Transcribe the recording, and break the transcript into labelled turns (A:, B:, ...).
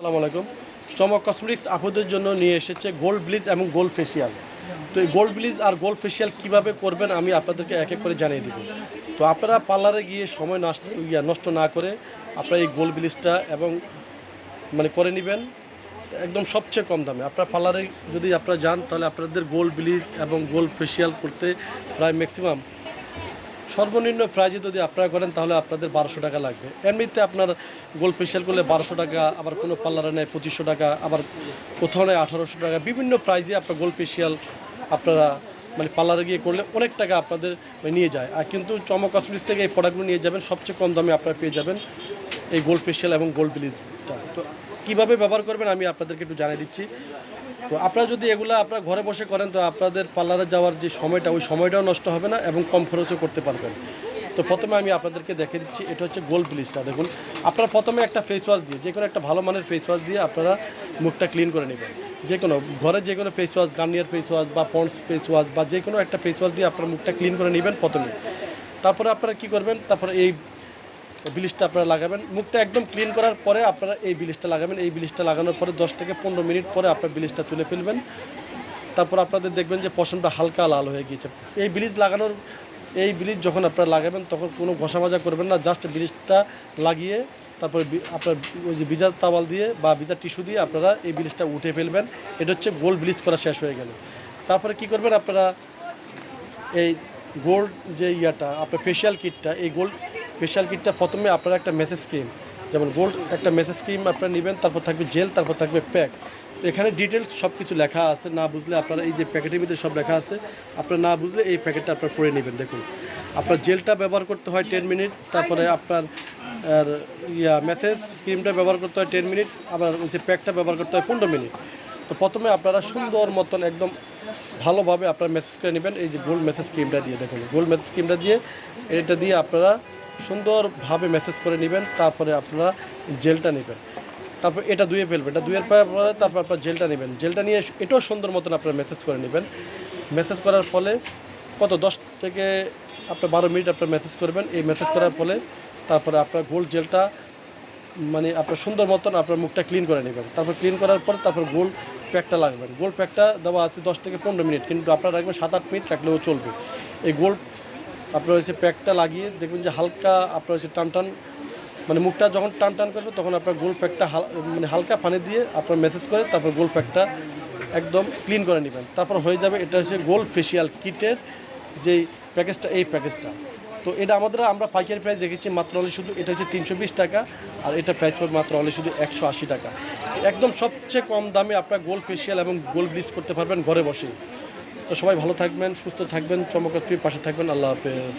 A: আসসালামু আলাইকুম। চমক কসমেটিক্স আপুদের জন্য নিয়ে এসেছে গোল্ড ব্লিচ এবং গোল্ড ফেসিয়াল তো এই গোল্ড ব্লিচ আর গোল্ড ফেসিয়াল কীভাবে করবেন আমি আপনাদেরকে এক এক করে জানিয়ে দিব। তো আপনারা পার্লারে গিয়ে সময় নষ্ট, ইয়া, নষ্ট না করে আপনারা এই গোল্ড ব্লিচটা এবং মানে করে নেবেন। একদম সবচেয়ে কম দামে। আপনার পার্লারে যদি আপনারা যান, তাহলে আপনাদের গোল্ড ব্লিচ এবং গোল্ড ফেসিয়াল করতে প্রায় ম্যাক্সিমাম সর্বনিম্ন প্রাইজে যদি আপনারা করেন, তাহলে আপনাদের বারোশো টাকা লাগবে। এমনিতে আপনার গোল্ড ফেশিয়াল করলে বারোশো টাকা, আবার কোনো পার্লারে নেয় পঁচিশশো টাকা, আবার কোথাও নেয় আঠারোশো টাকা। বিভিন্ন প্রাইজে আপনার গোল্ড ফেশিয়াল আপনারা মানে পার্লারে গিয়ে করলে অনেক টাকা আপনাদের নিয়ে যায়। আর কিন্তু চমক কসমেটিক্স থেকে এই প্রোডাক্টগুলো নিয়ে যাবেন, সবচেয়ে কম দামে আপনারা পেয়ে যাবেন এই গোল্ড ফেশিয়াল এবং গোল্ড ব্লিচটা তো কীভাবে ব্যবহার করবেন আমি আপনাদেরকে একটু জানিয়ে দিচ্ছি। তো আপনারা যদি এগুলো আপনারা ঘরে বসে করেন, তো আপনাদের পার্লারে যাওয়ার যে সময়টা, ওই সময়টাও নষ্ট হবে না এবং কম খরচও করতে পারবেন। তো প্রথমে আমি আপনাদেরকে দেখে দিচ্ছি, এটা হচ্ছে গোল্ড ব্লিচটা। দেখুন, আপনারা প্রথমে একটা ফেস ওয়াশ দিয়ে যে কোনো একটা ভালো মানের ফেস ওয়াশ দিয়ে আপনারা মুখটা ক্লিন করে নেবেন। যে কোনো ঘরে যে কোনো face wash Garnier face wash বা পন্ডস ফেস ওয়াশ বা যে কোনো একটা ফেস ওয়াশ দিয়ে আপনারা মুখটা ক্লিন করে নেবেন প্রথমে। তারপরে আপনারা কি করবেন, তারপরে এই ব্লিচটা আপনারা লাগাবেন। মুখটা একদম ক্লিন করার পরে আপনারা এই ব্লিচটা লাগাবেন। এই ব্লিচটা লাগানোর পরে দশ থেকে পনেরো মিনিট পরে আপনার ব্লিচটা তুলে ফেলবেন। তারপর আপনাদের দেখবেন যে পশমটা হালকা লাল হয়ে গিয়েছে। এই ব্লিচ লাগানোর, এই ব্লিচ যখন আপনারা লাগাবেন, তখন কোনো ঘষা মাজা করবেন না। জাস্ট ব্লিচটা লাগিয়ে তারপরে আপনার ওই যে বিজার তাওয়াল দিয়ে বা বিজার টিস্যু দিয়ে আপনারা এই ব্লিচটা উঠে ফেলবেন। এটা হচ্ছে গোল্ড ব্লিচ করা শেষ হয়ে গেল। তারপরে কি করবেন আপনারা, এই গোল্ড যে ইয়াটা, আপনার ফেশিয়াল কিটটা এই গোল্ড ফেশিয়াল কিটটা প্রথমে আপনারা একটা মেসেজ ক্রিম যেমন গোল্ড একটা মেসেজ ক্রিম আপনারা নেবেন, তারপর থাকবে জেল তারপর থাকবে প্যাক এখানে ডিটেলস সব কিছু লেখা আছে, না বুঝলে আপনারা এই যে প্যাকেটের ভিতরে সব লেখা আছে, আপনারা না বুঝলে এই প্যাকেটটা আপনারা পরে নেবেন, দেখুন। আপনার জেলটা ব্যবহার করতে হয় টেন মিনিট তারপরে আপনার, আর ইয়া মেসেজ ক্রিমটা ব্যবহার করতে হয় টেন মিনিট আবার ওই যে প্যাকটা ব্যবহার করতে হয় পনেরো মিনিট তো প্রথমে আপনারা সুন্দর মতন একদম ভালোভাবে আপনারা মেসেজ করে নেবেন, এই যে গোল্ড মেসেজ ক্রিমটা দিয়ে, দেখুন গোল্ড মেসেজ ক্রিমটা দিয়ে, এটা দিয়ে আপনারা সুন্দরভাবে মেসেজ করে নেবেন, তারপরে আপনারা জেলটা নেবেন। তারপর এটা ধুয়ে ফেলবেন, এটা ধুয়ে পরে তারপর আপনার জেলটা নেবেন। জেলটা নিয়ে এটাও সুন্দর মতন আপনারা মেসেজ করে নেবেন। মেসেজ করার ফলে কত, দশ থেকে আপনার বারো মিনিট আপনার মেসেজ করবেন। এই মেসেজ করার ফলে তারপরে আপনার গোল্ড জেলটা মানে আপনার সুন্দর মতন আপনার মুখটা ক্লিন করে নেবেন। তারপর ক্লিন করার পর তারপর গোল প্যাকটা লাগবেন। গোল প্যাকটা দেওয়া আছে দশ থেকে পনেরো মিনিট, কিন্তু আপনার রাখবেন সাত আট মিনিট রাখলেও চলবে। এই গোল আপনার হচ্ছে প্যাকটা লাগিয়ে দেখবেন যে হালকা আপনার হচ্ছে টান টান মানে মুখটা যখন টান টান করবে তখন আপনার গোল প্যাকটা মানে হালকা পানি দিয়ে আপনার মেসেজ করে তারপর গোল প্যাকটা একদম ক্লিন করে নেবেন। তারপর হয়ে যাবে এটা হচ্ছে গোল ফেসিয়াল কিটের যেই প্যাকেজটা এই প্যাকেজটা তো এটা আমাদের, আমরা পাইকারি প্রাইস দেখেছি মাত্র হলে শুধু, এটা হচ্ছে তিনশো বিশ টাকা আর এটা প্রাইস পড়বে মাত্র হলে শুধু একশো আশি টাকা। একদম সবচেয়ে কম দামে আপনার গোল ফেসিয়াল এবং গোল ব্লিচ করতে পারবেন ঘরে বসে তো সবাই ভালো থাকবেন সুস্থ থাকবেন চমকাত্রীর পাশে থাকবেন আল্লাহ হাফেজ।